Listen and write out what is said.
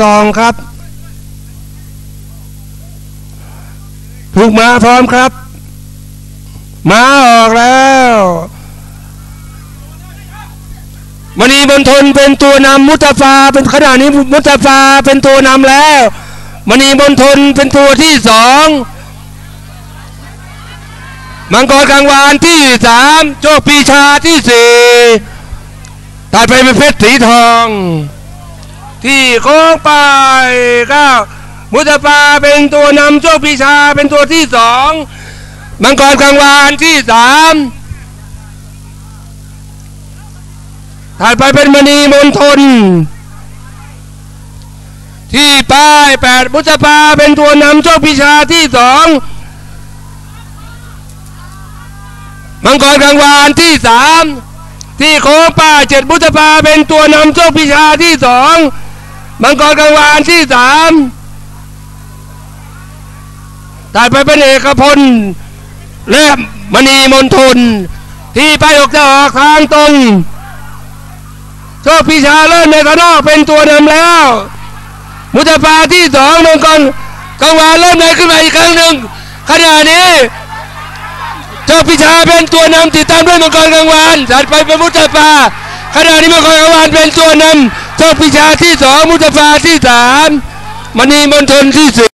ซองครับผูกมาพร้อมครับ มาออกแล้วมณีบนทนเป็นตัวนำมุตฟาเป็นขณะนี้มุตฟาเป็นตัวนำแล้วมณีบนทนเป็นตัวที่สองมังกรกลางวานที่สามโชคปีชาที่สี่ตัดไปเป็นเพชรสีทอง ที่โค้งไปก็มุตฟาเป็นตัวนำโชคปีชาเป็นตัวที่สองมังกรกลางวานที่สามถัดไปเป็นมณีมณฑลที่ป้ายแปดมุตฟาเป็นตัวนำโชคปีชาที่สองมังกรกลางวานที่สามที่โค้งป้าเจ็ดมุตฟาเป็นตัวนำโชคปีชาที่สอง มังกรกลางวานที่สามตัดไปเป็นเอกพลและมณีมณฑลที่ไปออกจะออกทางตรงโชคพิชาเริ่มในกระนอกเป็นตัวนำแล้ว มุตฟาที่สองมังกรกลางวานเริ่มในขึ้นมาอีกครั้งหนึ่งขณะนี้โชคพิชาเป็นตัวนำติดตามด้วยมังกรกลางวานถัดไปเป็นมุตฟา ขณะนี้มังกรอวานเป็นตัวนำโชคพิชาที่สองมุตฟาที่สามมณีมณฑลที่สี่